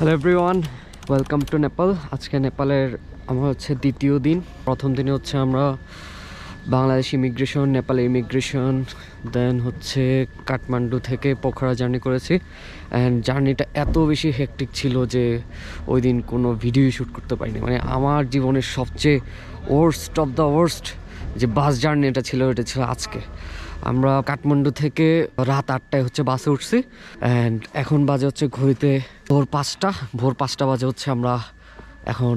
Hello everyone welcome to Nepal আজকে নেপালের আমার হচ্ছে দ্বিতীয় দিন। প্রথম দিনে হচ্ছে আমরা Bangladesh immigration Nepal immigration then হচ্ছে কাঠমান্ডু থেকে পোখরা জার্নি করেছি। অ্যান্ড জার্নিটা এত বেশি হেকটিক ছিল যে ওই দিন কোনো ভিডিও শ্যুট করতে পারিনি। মানে আমার জীবনের সবচেয়ে ওয়ার্স্ট অফ দ্য ওয়ার্স্ট যে বাস জার্নিটা ছিল, এটা ছিল আজকে। আমরা কাঠমান্ডু থেকে রাত আটটায় হচ্ছে বাসে উঠছি অ্যান্ড এখন বাজে হচ্ছে ঘড়িতে ভোর পাঁচটা। ভোর পাঁচটা বাজে হচ্ছে আমরা এখন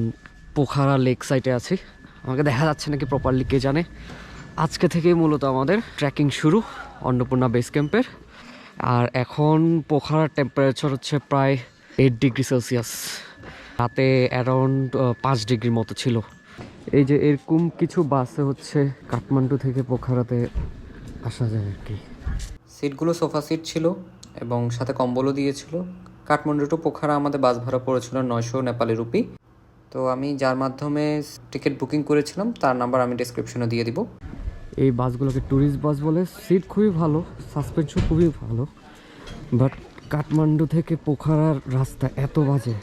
পোখারা লেক সাইডে আছি। আমাকে দেখা যাচ্ছে নাকি প্রপারলি কে জানে? আজকে থেকেই মূলত আমাদের ট্রেকিং শুরু অন্নপূর্ণা বেস ক্যাম্পের আর এখন পোখারার টেম্পারেচার হচ্ছে প্রায় এইট ডিগ্রি সেলসিয়াস রাতে অ্যারাউন্ড পাঁচ ডিগ্রির মতো ছিল। এই যে এরকম কিছু বাসে হচ্ছে কাঠমান্ডু থেকে পোখারাতে আসা যায় আর কি। সিটগুলো সোফা সিট ছিল এবং সাথে কম্বলও দিয়েছিল। কাঠমান্ডু টু পোখারা আমাদের বাস ভাড়া পড়েছিল নয়শো নেপালি রুপি। তো আমি যার মাধ্যমে টিকিট বুকিং করেছিলাম তার নাম্বার আমি ডিসক্রিপশনে দিয়ে দিব। এই বাসগুলোকে ট্যুরিস্ট বাস বলে। সিট খুবই ভালো সাসপেনশন খুবই ভালো। বাট কাঠমান্ডু থেকে পোখারার রাস্তা এত বাজে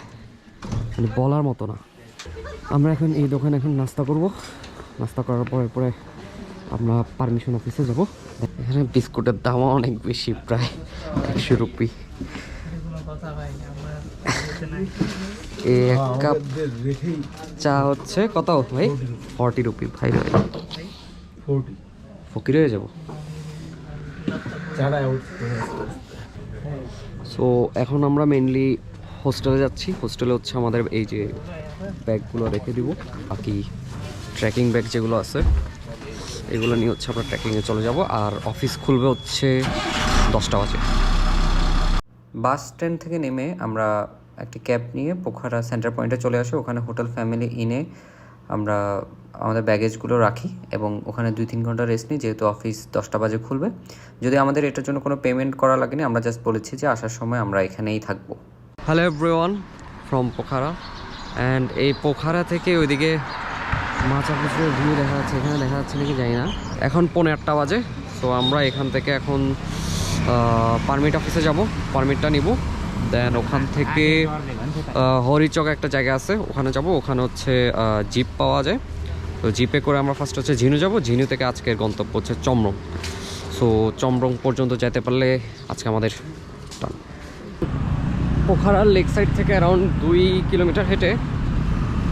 মানে বলার মতো না। আমরা এখন এই দোকানে এখন নাস্তা করব। নাস্তা করার পরে পরে আমরা পারমিশন অফিসে যাব। এখানে বিস্কুটের দামও অনেক বেশি প্রায় একশো রুপি। এক কাপ চা হচ্ছে কত ভাই? ফর্টি রুপি ভাই। ভাই ফকির হয়ে যাব। সো এখন আমরা মেনলি হোস্টেলে যাচ্ছি। হোস্টেলে হচ্ছে আমাদের এই যে ব্যাগগুলো রেখে দিব। বাকি ট্রেকিং ব্যাগ যেগুলো আছে। এগুলো নিয়ে হচ্ছে আমরা ট্রেকিংয়ে চলে যাব আর অফিস খুলবে হচ্ছে দশটা বাজে। বাস স্ট্যান্ড থেকে নেমে আমরা একটি ক্যাব নিয়ে পোখারা সেন্টার পয়েন্টে চলে আসি। ওখানে হোটেল ফ্যামিলি ইনে আমরা আমাদের ব্যাগেজগুলো রাখি এবং ওখানে দুই তিন ঘণ্টা রেস্ট নিই যেহেতু অফিস দশটা বাজে খুলবে। যদি আমাদের এটার জন্য কোনো পেমেন্ট করা লাগেনি আমরা জাস্ট বলেছি যে আসার সময় আমরা এখানেই থাকব। Hello everyone from Pokhara. And এই পোখারা থেকে ওইদিকে মাছ অফিসের ভিউ দেখা যাচ্ছে এখানে দেখা যাচ্ছে নাকি জানি না। এখন পনেরো আটটা বাজে তো আমরা এখান থেকে এখন পারমিট অফিসে যাব পারমিটটা নিব দেন ওখান থেকে হরিচক একটা জায়গা আছে ওখানে যাব ওখানে হচ্ছে জিপ পাওয়া যায়। তো জিপে করে আমরা ফার্স্ট হচ্ছে ঝিনু যাব ঝিনু থেকে আজকের গন্তব্য হচ্ছে চমরং। সো চমরং পর্যন্ত যেতে পারলে আজকে আমাদের। পোখারার লেক সাইড থেকে অ্যারাউন্ড দুই কিলোমিটার হেঁটে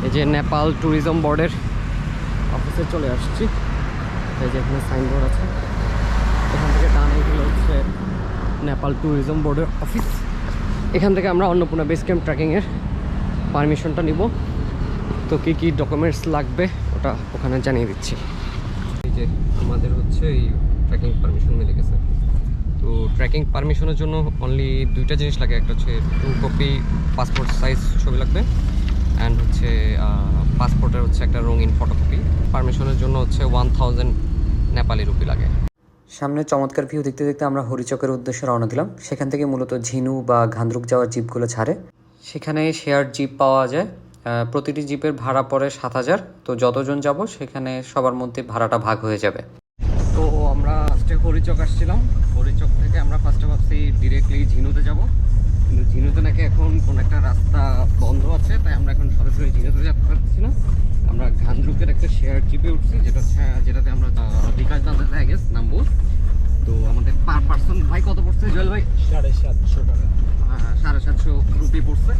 এই যে নেপাল ট্যুরিজম বোর্ডের অফিসে চলে আসছি। এই যে এখানে সাইনবোর্ড আছে। এখান থেকে ডান এগুলো হচ্ছে নেপাল ট্যুরিজম বোর্ডের অফিস এখান থেকে আমরা অন্নপূর্ণা বেস ক্যাম্প ট্রেকিংয়ের পারমিশনটা নিব। তো কী কী ডকুমেন্টস লাগবে ওটা ওখানে জানিয়ে দিচ্ছি। এই যে আমাদের হচ্ছে এই ট্রেকিং পারমিশন মিলে গেছে। তো ট্রেকিং পারমিশনের জন্য অনলি দুইটা জিনিস লাগে। একটা হচ্ছে টু কপি পাসপোর্ট সাইজ ছবি লাগবে। অ্যান্ড হচ্ছে পাসপোর্টের হচ্ছে একটা রঙিন ফটোকপি পারমিশনের জন্য হচ্ছে ওয়ান থাউজেন্ড নেপালি রুপি লাগে। সামনে চমৎকার ভিউ দেখতে দেখতে আমরা হরিচকের উদ্দেশ্যে রওনা দিলাম। সেখান থেকে মূলত ঝিনু বা ঘান্দ্রুক যাওয়ার জিপগুলো ছাড়ে। সেখানে শেয়ার জিপ পাওয়া যায়। প্রতিটি জিপের ভাড়া পড়ে সাত হাজার। তো যতজন যাব সেখানে সবার মধ্যে ভাড়াটা ভাগ হয়ে যাবে। তো আমরা ফার্স্টে হরিচক আসছিলাম। হরিচক থেকে আমরা ফার্স্টে ভাবছি ডিরেক্টলি ঝিনুতে যাব। কিন্তু ঝিনুতে নাকি এখন কোনো একটা রাস্তা বন্ধ আছে তাই আমরা এখন সরাসরি ঝিনুতে যেতে পারছি না। আমরা ঘান্দ্রুকের একটা শেয়ার জিপে উঠছি যেটা যেটাতে আমরা বিকাশ দাঁতে যাই গেস নামবো। তো আমাদের পার পার্সন ভাই কত পড়ছে জুয়েল ভাই? সাড়ে সাতশো টাকা। সাড়ে সাতশো রুপি পড়ছে।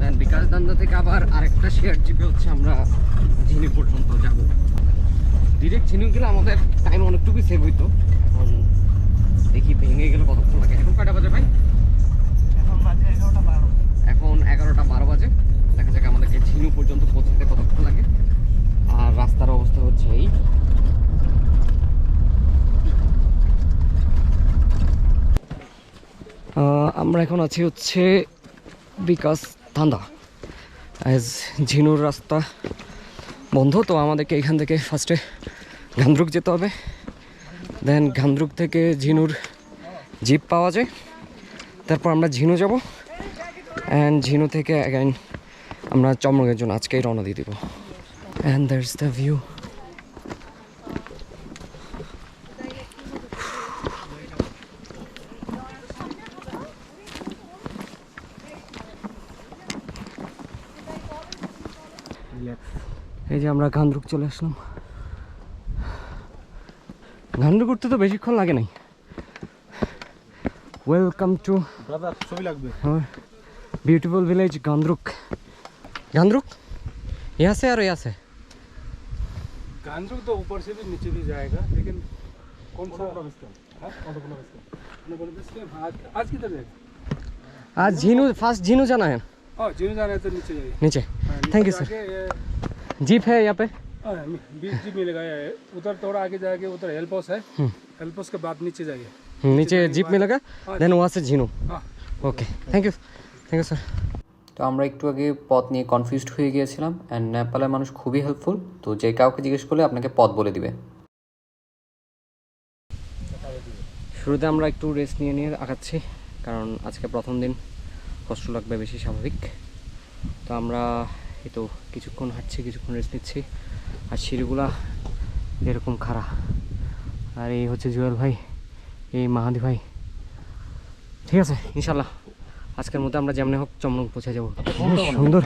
দেন বিকাশ দান্দা থেকে আবার আরেকটা শেয়ার জিপে হচ্ছে আমরা ঝিনি পর্যন্ত যাব। ডিরেক্ট ঝিনুক গেলে আমাদের টাইম অনেকটুকুই সেভ হইতো। এখন দেখি ভেঙে গেলে কতক্ষণ লাগে। এখন কয়টা বাজে ভাই? এখন এগারোটা বারো বাজে। দেখা যাক আমাদেরকে ঝিনু পর্যন্ত পৌঁছতে কতক্ষণ লাগে। আর রাস্তার অবস্থা হচ্ছে এই। আমরা এখন আছি হচ্ছে বিকাশ ধান্দা। অ্যাজ ঝিনুর রাস্তা বন্ধ, তো আমাদেরকে এখান থেকে ফার্স্টে গান্দ্রুক যেতে হবে। দেন গান্দ্রুক থেকে ঝিনুর জিপ পাওয়া যায়। তারপর আমরা ঝিনু যাব। অ্যান্ড ঝিনু থেকে অ্যাগাইন আমরা চমরঙের জন্য আজকেই রওনা দিয়ে দিব। অ্যান্ড দ্যাটস দ্য ভিউ এই যে আমরা গান্দ্রুক চলে আসলাম। গান্দ্রুক করতে তো বেশিক্ষণ লাগে নাই। ওয়েলকাম টু ব্রাদার ছবি লাগবে। our beautiful village Gandruk. Gandruk? यहाँ से और यहाँ से? गांजू तो ऊपर से भी नीचे भी जाएगा लेकिन कौन सा हाँ? आज आज किधर जाएगा? आज झीनू फास्ट झीनू जाना है। हाँ जिन्हें जाना है तो नीचे जाइए। नीचे। हाँ. जाके ये- जीप है यहाँ पे? हाँ, बीच जी मिलेगा उधर थोड़ा आगे जाके उधर हेल्प हाउस है। हम्म। हेल्प हाउस के बाद नीचे जाइए। हम्म, नीचे जीप मिलेगा? देन वहाँ से झीनू। हाँ। ओके थैंक यू ঠিক আছে। তো আমরা একটু আগে পথ নিয়ে কনফিউজড হয়ে গিয়েছিলাম অ্যান্ড নেপালের মানুষ খুবই হেল্পফুল তো যে কাউকে জিজ্ঞেস করলে আপনাকে পথ বলে দিবে। শুরুতে আমরা একটু রেস্ট নিয়ে নিয়ে আঁকাচ্ছি কারণ আজকে প্রথম দিন, কষ্ট লাগবে বেশি স্বাভাবিক। তো আমরা এই তো কিছুক্ষণ হাঁটছি, কিছুক্ষণ রেস্ট নিচ্ছি, আর সিঁড়িগুলা এরকম খারাপ আর এই হচ্ছে জুয়েল ভাই, এই মাহাদি ভাই। ঠিক আছে, ইনশাল্লাহ। আজকের মধ্যে আমরা যেমনি হোক চমনক পৌঁছে যাবো সুন্দর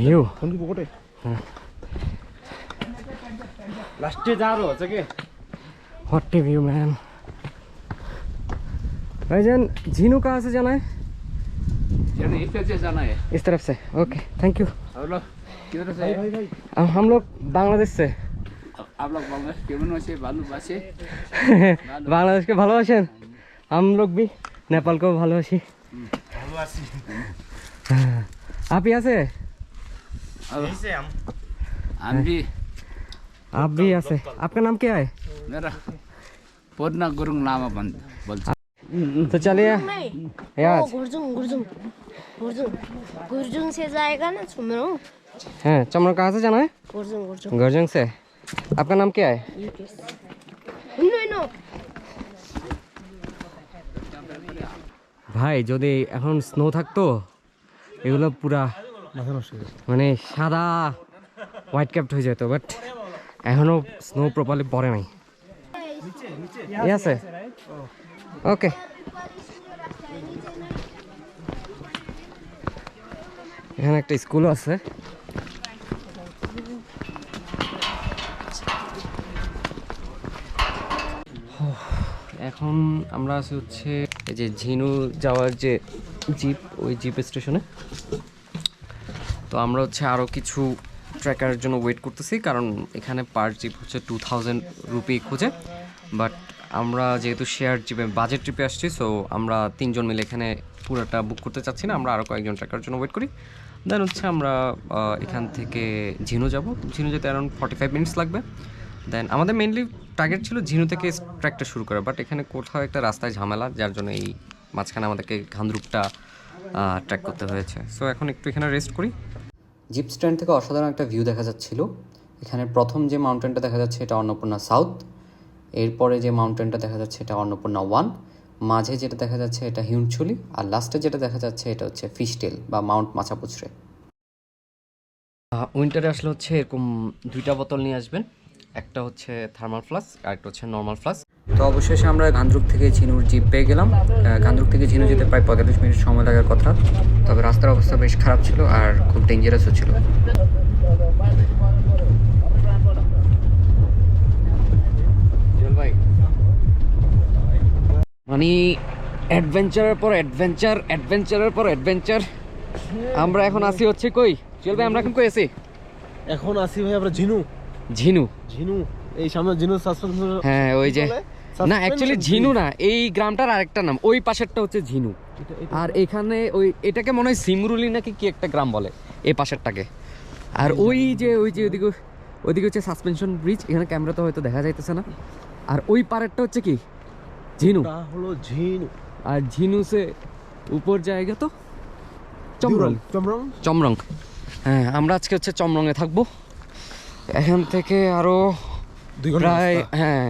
ভিউ फोन की पकड़े लास्ट जा रहे हो के व्हाट ए व्यू मैन भाईजान झीनू कहाँ से जाना है इधर से जाना है इस तरफ से ओके थैंक यू आप लोग किधर से अब हम लोग बांग्लादेश से आप लोग बांग्लादेश केमन से बालू से বাংলাদেশ কে ভালোবাসেন हम लोग भी नेपाल को ভালোবাসি आप यहाँ से? हम। भी। आप भी यहाँ से। आपका नाम क्या है? मेरा पूर्णा गुरुङ लामा भन् बोल्छ तो चलिए। ओ गुरजुङ गुरजुङ गुरजुङ गुरजुङ से जाएगा ना छुमरो हैं कहाँ से जाना है? गुरजुङ से। आपका नाम क्या है? हिँड्नु हिँड्नु ভাই যদি এখন স্নো থাকতো এগুলো পুরা মানে সাদা হোয়াইট ক্যাপ্ট হয়ে যেত বাট এখনও স্নো প্রপারলি পড়ে নাই। এই আছে? ওকে এখানে একটা স্কুলও আছে। এখন আমরা আছি হচ্ছে এই যে ঝিনু যাওয়ার যে জিপ, ওই জিপ স্টেশনে। তো আমরা হচ্ছে আরও কিছু ট্র্যাকারের জন্য ওয়েট করতেছি, কারণ এখানে পার জিপ হচ্ছে টু থাউজেন্ড রুপি খুঁজে। বাট আমরা যেহেতু শেয়ার জিপে, বাজেট ট্রিপে আসছি সো আমরা তিনজন মিলে এখানে পুরোটা বুক করতে চাচ্ছি না, আমরা আরও কয়েকজন ট্র্যাকার জন্য ওয়েট করি। দেন হচ্ছে আমরা এখান থেকে ঝিনু যাব। ঝিনু যেতে অ্যারাউন্ড ফর্টি ফাইভ মিনিটস লাগবে। দেন আমাদের মেনলি টার্গেট ছিল ঝিনু থেকে ট্র্যাকটা শুরু করা বাট এখানে কোথাও একটা রাস্তায় ঝামেলা যার জন্য এই মাঝখানে আমাদেরকে ঘান্দরুকটা ট্র্যাক করতে হয়েছে। সো এখন একটু এখানে রেস্ট করি। জিপ স্ট্যান্ড থেকে অসাধারণ একটা ভিউ দেখা যাচ্ছিল। এখানে প্রথম যে মাউন্টেনটা দেখা যাচ্ছে এটা অন্নপূর্ণা সাউথ এরপরে যে মাউন্টেনটা দেখা যাচ্ছে এটা অন্নপূর্ণা ওয়ান মাঝে যেটা দেখা যাচ্ছে এটা হিউনচুলি আর লাস্টে যেটা দেখা যাচ্ছে এটা হচ্ছে ফিশটেল বা মাউন্ট মাছাপুছড়ে উইন্টারে আসলে হচ্ছে এরকম দুইটা বোতল নিয়ে আসবেন। একটা হচ্ছে থার্মাল ফ্লাস আর একটা হচ্ছে নর্মাল ফ্লাস তো অবশেষে আমরা গান্দ্রুক থেকে ঝিনুর জিপ পেয়ে গেলাম। আহ, গান্দ্রুক থেকে ঝিনু যেতে প্রায় পঁয়তাল্লিশ মিনিট সময় লাগার কথা। তবে রাস্তার অবস্থা বেশ খারাপ ছিল আর খুব ডেঞ্জারাসও ছিল। মানে অ্যাডভেঞ্চারের পর অ্যাডভেঞ্চার অ্যাডভেঞ্চারের পর অ্যাডভেঞ্চার আমরা এখন আসি হচ্ছে কই? চল ভাই আমরা এখন কই আছি এখন আসি ভাই আমরা ঝিনু। ঝিনু। ঝিনু এই সামনে ঝিনু সাসপেন্স হ্যাঁ ওই যে না অ্যাকচুয়ালি ঝিনু না এই গ্রামটার আরেকটা নাম। ওই পাশেরটা হচ্ছে ঝিনু। আর এখানে ওই এটাকে মনে হয় সিমরুলি নাকি কি একটা গ্রাম বলে এই পাশেরটাকে। আর ওই যে ওই যে ওইদিকে ওইদিকে হচ্ছে সাসপেনশন ব্রিজ এখানে ক্যামেরা তো হয়তো দেখা যাইতেছে না। আর ওই পারেরটা হচ্ছে কি? ঝিনু। হলো ঝিনু। আর ঝিনু সে উপর জায়গা তো? চমরং। চমরং। চমরং। হ্যাঁ আমরা আজকে হচ্ছে চমরংয়ে থাকব। এখান থেকে আরও প্রায় হ্যাঁ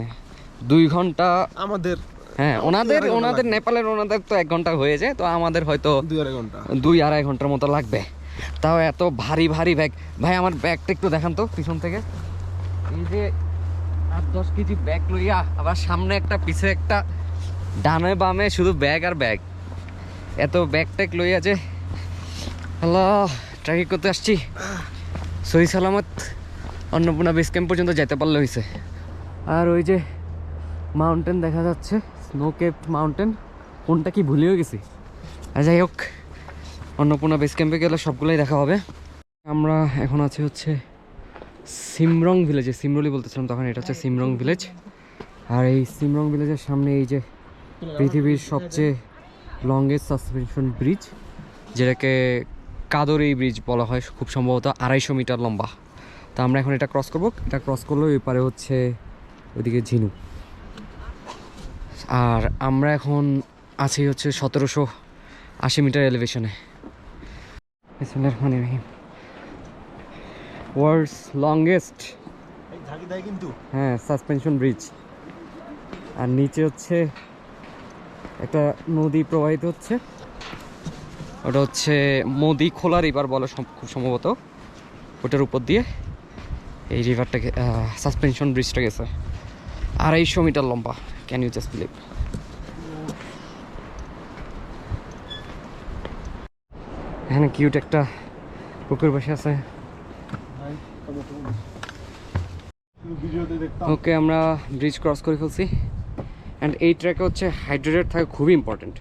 দুই ঘণ্টা। আমাদের হ্যাঁ ওনাদের ওনাদের নেপালের ওনাদের তো এক ঘণ্টা হয়ে যায় তো আমাদের হয়তো দুই আড়াই ঘণ্টা। দুই আড়াই ঘণ্টার মতো লাগবে। তাও এত ভারী ভারী ব্যাগ ভাই আমার ব্যাগটা একটু দেখান তো পিছন থেকে। এই যে আট দশ কেজি ব্যাগ লইয়া আবার সামনে একটা পিছে একটা ডানে বামে শুধু ব্যাগ আর ব্যাগ এত ব্যাগ ট্যাগ লইয়া যে হ্যালো ট্রাকিং করতে আসছি। সহি সালামত। অন্নপূর্ণা বেস ক্যাম্প পর্যন্ত যেতে পারলে হয়েছে আর ওই যে মাউন্টেন দেখা যাচ্ছে স্নো কেপড মাউন্টেন কোনটা কি ভুলেও গেছি। আর যাই হোক, অন্নপূর্ণা বেস ক্যাম্পে গেলে সবগুলোই দেখা হবে। আমরা এখন আছি হচ্ছে সিমরং ভিলেজে সিমরলি বলতেছিলাম তখন, এটা হচ্ছে সিমরং ভিলেজ আর এই সিমরং ভিলেজের সামনে এই যে পৃথিবীর সবচেয়ে লংগেস্ট সাসপেনশন ব্রিজ যেটাকে কাদরি ব্রিজ বলা হয়, খুব সম্ভবত আড়াইশো মিটার লম্বা। তা আমরা এখন এটা ক্রস করব। এটা ক্রস করলেও এপারে হচ্ছে ওইদিকে ঝিনু আর আমরা এখন আছি হচ্ছে সতেরোশো আশি মিটার এলিভেশনে রহমানির রহিম। ওয়ার্ল্ডস লংগেস্ট কিন্তু। হ্যাঁ সাসপেনশন ব্রিজ আর নিচে হচ্ছে একটা নদী প্রবাহিত হচ্ছে। ওটা হচ্ছে মোদি খোলার এবার বলে খুব সম্ভবত। ওটার উপর দিয়ে। এই রিভারটাকে সাসপেনশন ব্রিজটা গেছে। আড়াইশো মিটার লম্বা ক্যান ইউ জাস্ট বিলিভ এখানে কিউট একটা পুকুর বসে আছে। ওকে, আমরা ব্রিজ ক্রস করে ফেলছি। অ্যান্ড এই ট্র্যাকে হচ্ছে হাইড্রেটেড থাকা খুবই ইম্পর্টেন্ট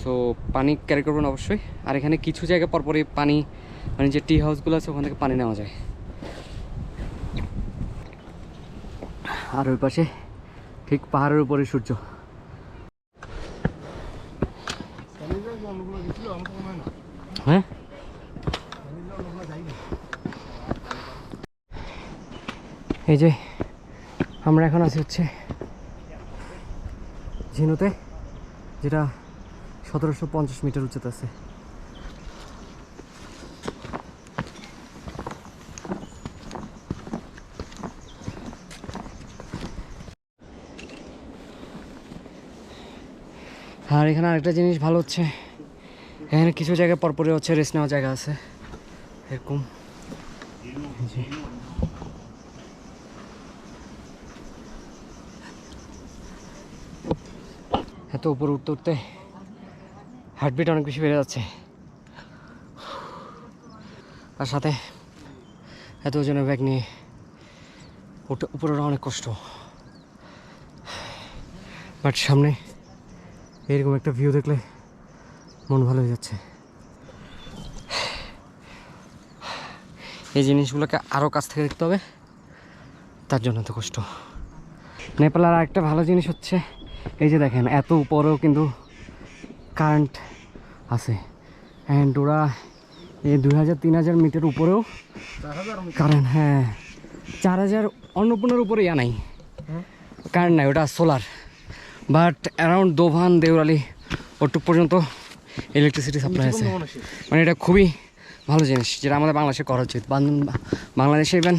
সো পানি ক্যারি করবেন অবশ্যই। আর এখানে কিছু জায়গা পরপরই পানি মানে যে টি হাউসগুলো আছে, ওখান থেকে পানি নেওয়া যায়। আর ওই পাশে ঠিক পাহাড়ের উপরে সূর্য। হ্যাঁ? এই যে আমরা এখন আছি হচ্ছে ঝিনুতে, যেটা সতেরোশো পঞ্চাশ মিটার উচ্চতা আছে। আর এখানে আরেকটা জিনিস ভালো হচ্ছে। এখানে কিছু জায়গায় পরপরে হচ্ছে রেস্ট নেওয়ার জায়গা আছে। এরকম। এত উপরে উঠতে উঠতে হার্টবিট অনেক বেশি বেড়ে যাচ্ছে। তার সাথে এত ওজনের ব্যাগ নিয়ে উঠে উপরে অনেক কষ্ট। বাট সামনে এরকম একটা ভিউ দেখলে মন ভালো হয়ে যাচ্ছে। এই জিনিসগুলোকে আরও কাছ থেকে দেখতে হবে। তার জন্য এত কষ্ট। নেপালের আরেকটা ভালো জিনিস হচ্ছে এই যে দেখেন এত উপরেও কিন্তু কারেন্ট আছে। অ্যান্ড ওরা এই দুই হাজার তিন হাজার মিটার উপরেও কারেন্ট হ্যাঁ। চার হাজার অন্নপূর্ণার উপরে ইয়া নাই। কারেন্ট নাই ওটা solar but around Dovan Deurali ওটুক পর্যন্ত ইলেকট্রিসিটি সাপ্লাই আছে। মানে এটা খুবই ভালো জিনিস যেটা আমাদের বাংলাদেশে করা উচিত। বাংলাদেশে ইভেন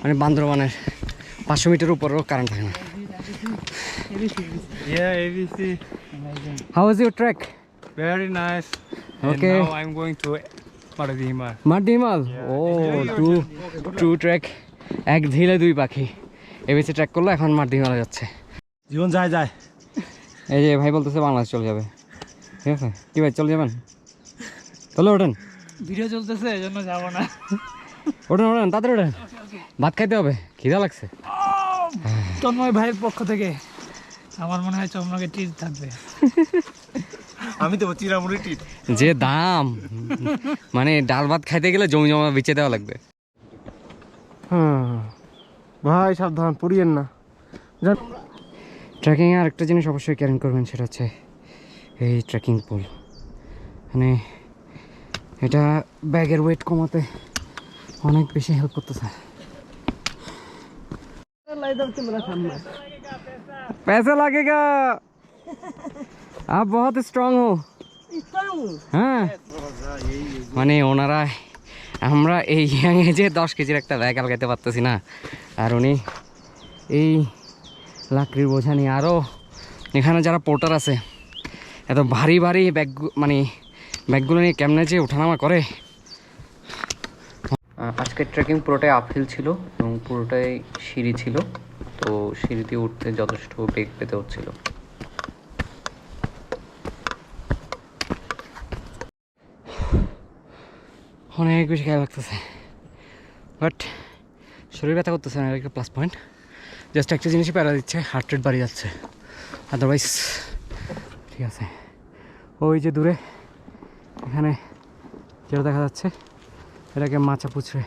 মানে বান্দরবানের পাঁচশো মিটার উপরেও কারেন্ট থাকে না। How is your track Very nice. And Okay. now I'm going to to to track এক ঢিলে দুই পাখি। এবিসি ট্র্যাক করল এখন মার্ডিমালে যাচ্ছে। জীবন যায় যায়। এই যে ভাই বলতেছে বাংলাদেশ চলে যাবে। ঠিক আছে? কি ভাই চলে যাবেন? চলো ওঠেন। ভিডিও চলতেছে এই জন্য যাব না। ওঠেন ওঠেন তাড়াতাড়ি ওঠেন। ভাত খাইতে হবে খিদা লাগছে। তন্ময় ভাইয়ের পক্ষ থেকে আমার মনে হয় চমড়াকে ট্রিট থাকবে। আমি তো চিরামুড়ি টিট যে দাম। মানে ডাল ভাত খাইতে গেলে জমি জমা বেঁচে দেওয়া লাগবে। হ্যাঁ ভাই সাবধান পড়িয়েন না। ট্রেকিংয়ে আরেকটা জিনিস অবশ্যই ক্যারি করবেন সেটা হচ্ছে এই ট্রেকিং পোল মানে এটা ব্যাগের ওয়েট কমাতে অনেক বেশি হেল্প করতেছে पैसा लगेगा आप बहुत स्ट्रांग हो হ্যাঁ মানে ওনারা আমরা এই ইয়াং এজে দশ কেজির একটা ব্যাগ আলগাতে পারতেছি না আর উনি এই লাকড়ির বোঝা নিয়ে। আরও এখানে যারা পোর্টার আছে এত ভারী ভারী ব্যাগ মানে ব্যাগগুলো নিয়ে কেমনে যে ওঠানামা করে। আজকের ট্রেকিং পুরোটাই আপহিল ছিল এবং পুরোটাই সিঁড়ি ছিল তো সিঁড়িতে উঠতে যথেষ্ট বেগ পেতে হচ্ছিল। অনেক বেশি গায়ে লাগতেছে। বাট শরীর ব্যথা করতেছে না একটা প্লাস পয়েন্ট জাস্ট একটা জিনিসই প্যারা দিচ্ছে হার্ট রেট বাড়িয়ে যাচ্ছে। আদারওয়াইজ ঠিক আছে। ওই যে দূরে, এখানে যেটা দেখা যাচ্ছে, এটাকে মাচা পুচড়ে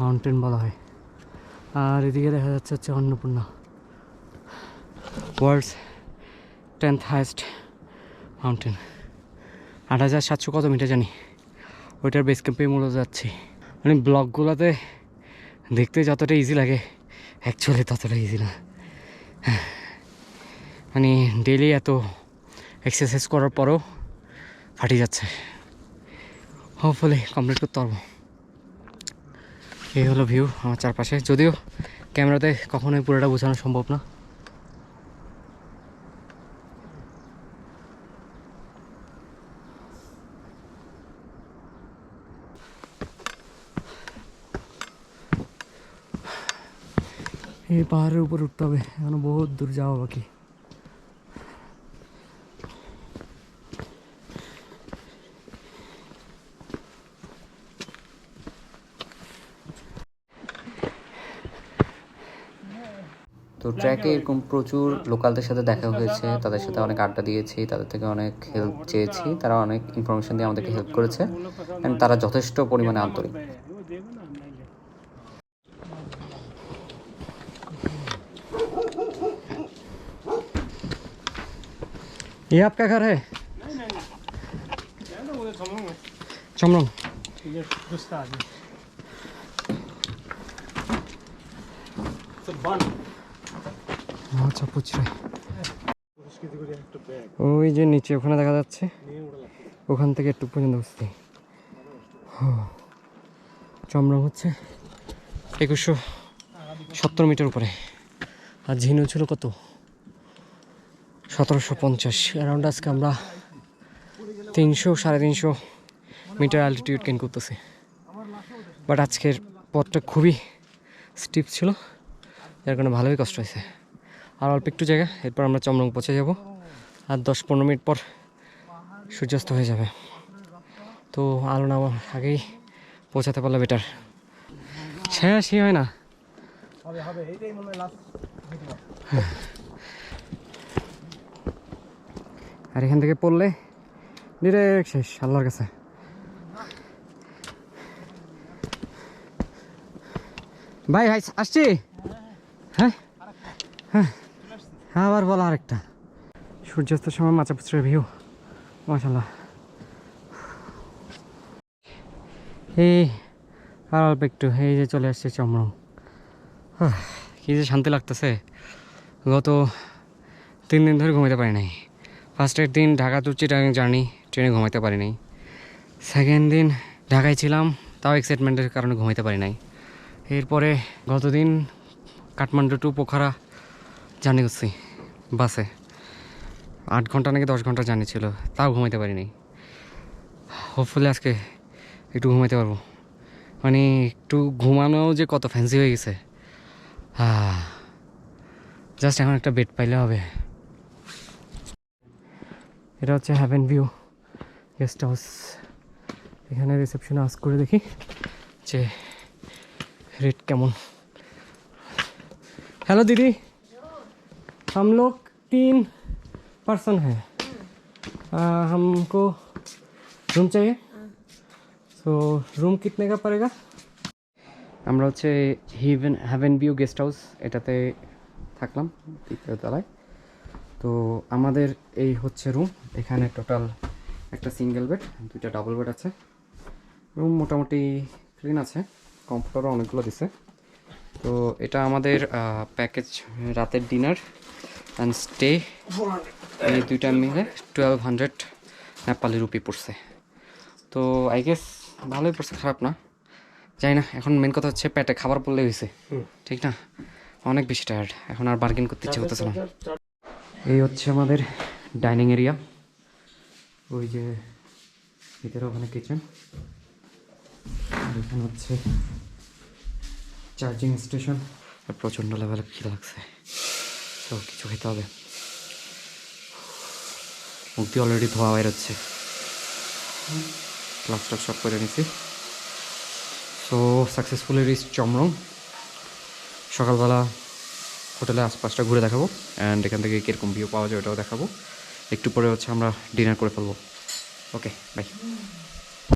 মাউন্টেন বলা হয়। আর এদিকে দেখা যাচ্ছে হচ্ছে Annapurna. World's tenth highest mountain আট হাজার সাতশো কত মিটার জানি। ওইটার বেস ক্যাম্পে মূলত যাচ্ছি। মানে ব্লগগুলোতে দেখতে যতটা ইজি লাগে। অ্যাকচুয়ালি ততটা ইজি না। মানে ডেলি এত এক্সারসাইজ করার পরও ফাটি যাচ্ছে। হোপফুলি কমপ্লিট করতে পারব। এই হলো ভিউ আমার চারপাশে। যদিও ক্যামেরাতে কখনোই পুরোটা বোঝানো সম্ভব না। এই পাহাড়ের উপর উঠতে হবে। এখনও বহুত দূর যাওয়া বাকি। তো ট্র্যাকে এরকম প্রচুর লোকালদের সাথে দেখা হয়েছে। তাদের সাথে অনেক আড্ডা দিয়েছি, তাদের থেকে অনেক হেল্প চেয়েছি। তারা অনেক ইনফরমেশন দিয়ে আমাদেরকে হেল্প করেছে। অ্যান্ড তারা যথেষ্ট পরিমাণে আন্তরিক। ये आपका घर है चमरंग আচ্ছা পুচরে ওই যে নিচে ওখানে দেখা যাচ্ছে ওখান থেকে একটু পর্যন্ত বুঝতে চমরং হচ্ছে একুশশো সত্তর মিটার উপরে আর ঝিনু ছিল কত সতেরোশো পঞ্চাশ। অ্যারাউন্ড আজকে আমরা তিনশো সাড়ে তিনশো মিটার অ্যালটিটিউড গেন করতেছি। বাট আজকের পথটা খুবই স্টিপ ছিল যার কারণে ভালোই কষ্ট হয়েছে। আর অল্প একটু জায়গা এরপর আমরা চমরং পৌঁছে যাব। আর দশ পনেরো মিনিট পর সূর্যাস্ত হয়ে যাবে। তো আলো নামার আগেই পৌঁছাতে পারলে বেটার শেষই হয় না। হবে হবে এইটাই মনে হয় লাস্ট আর এখান থেকে পড়লে ডিরেক্ট শেষ, আল্লাহর কাছে। ভাই ভাই, আসছি? হ্যাঁ? হ্যাঁ। হ্যাঁ আবার বলো আরেকটা। সূর্যাস্তের সময় মাচা ভিউ মাশাল্লাহ এই আর অল্প একটু এই যে চলে আসছে চমরং। কি যে শান্তি লাগতেছে। গত তিন দিন ধরে ঘুমাতে পারি নাই। ফার্স্টের দিন ঢাকা টু চিটাগাং জার্নি ট্রেনে ঘুমাতে পারি নাই সেকেন্ড দিন ঢাকায় ছিলাম, তাও এক্সাইটমেন্টের কারণে ঘুমাতে পারি নাই। এরপরে গতদিন কাঠমান্ডু টু পোখারা জার্নি করছি, বাসে। আট ঘণ্টা নাকি দশ ঘণ্টা জার্নি ছিল, তাও ঘুমাইতে পারি নাই। হোপফুলি আজকে একটু ঘুমাইতে পারব। মানে একটু ঘুমানোও যে কত ফ্যান্সি হয়ে গেছে। জাস্ট এখন একটা বেড পাইলে হবে। এটা হচ্ছে হ্যাভেন ভিউ গেস্ট হাউস এখানে রিসেপশনে আস করে দেখি যে रेट কেমন हेलो दीदी हम लोग तीन पर्सन हैं आ, हमको रूम चाहिए तो रूम कितने का पड़ेगा আমরা হচ্ছে heaven haven view guest house এটাতে থাকলাম তৃতীয় তলায় তো আমাদের এই হচ্ছে রুম এখানে টোটাল একটা সিঙ্গেল বেড দুইটা ডাবল বেড আছে। রুম মোটামুটি ক্লিন আছে কমফোর্টারও অনেকগুলো দিছে। তো এটা আমাদের প্যাকেজ রাতের ডিনার অ্যান্ড স্টে এই দুইটা মিলে টুয়েলভ হান্ড্রেড নেপালি রুপি পড়ছে। তো আই গেস ভালোই পড়ছে খারাপ না। জানি না এখন মেন কথা হচ্ছে পেটে খাবার পড়লে হয়েছে ঠিক না? অনেক বেশি টায়ার্ড এখন আর বার্গেন করতে ইচ্ছে করতেছে না। এই হচ্ছে আমাদের ডাইনিং এরিয়া। ওই যে ভিতরে ওখানে কিচেন এখানে হচ্ছে চার্জিং স্টেশন আর প্রচণ্ড লেভেলে খিদে লাগছে। তো কিছু খেতে হবে। দিয়ে অলরেডি ধোয়া বেরোচ্ছে প্লাস্টার সব করে নিছি। So successfully reach Chomrong. সকালবেলা হোটেলে আশপাশটা ঘুরে দেখাবো অ্যান্ড এখান থেকে কীরকম ভিউ পাওয়া যায় ওটাও দেখাবো। একটু পরে হচ্ছে আমরা ডিনার করে ফেলব। Okay bye